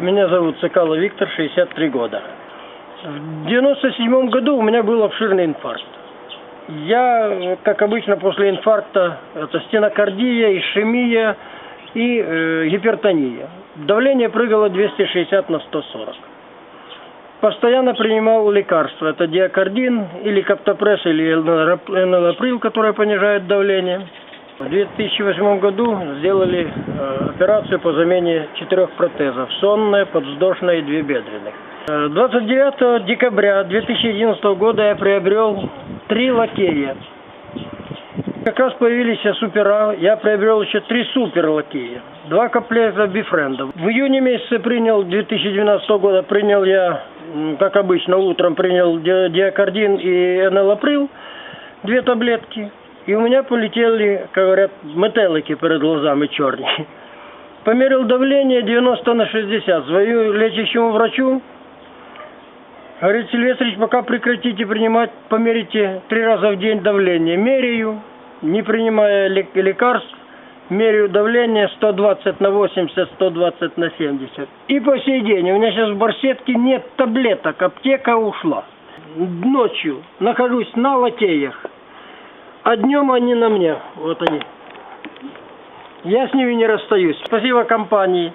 Меня зовут Цикало Виктор, 63 года. В 97 году у меня был обширный инфаркт. Я, как обычно, после инфаркта, это стенокардия, ишемия и э, гипертония. Давление прыгало 260 на 140. Постоянно принимал лекарства. Это диакардин, или каптопресс, или энолаприл, который понижает давление. В 2008 году сделали э, операцию по замене четырех протезов. Сонная, подвздошная и две бедренных. Э, 29 декабря 2011 года я приобрел три лакея. Как раз появились супера, я приобрел еще три супер лакея. Два комплекта бифрендов. В июне месяце принял, 2012 года принял я, как обычно, утром принял ди- диакардин и энолаприл, две таблетки. И у меня полетели, как говорят, метелики перед глазами черные. Померил давление 90 на 60. Звоню лечащему врачу. Говорит, Сильвестрович, пока прекратите принимать, померите три раза в день давление. Меряю, не принимая лек- лекарств, меряю давление 120 на 80, 120 на 70. И по сей день у меня сейчас в барсетке нет таблеток, аптека ушла. Ночью нахожусь на латеях, а днем они на мне. Вот они. Я с ними не расстаюсь. Спасибо компании.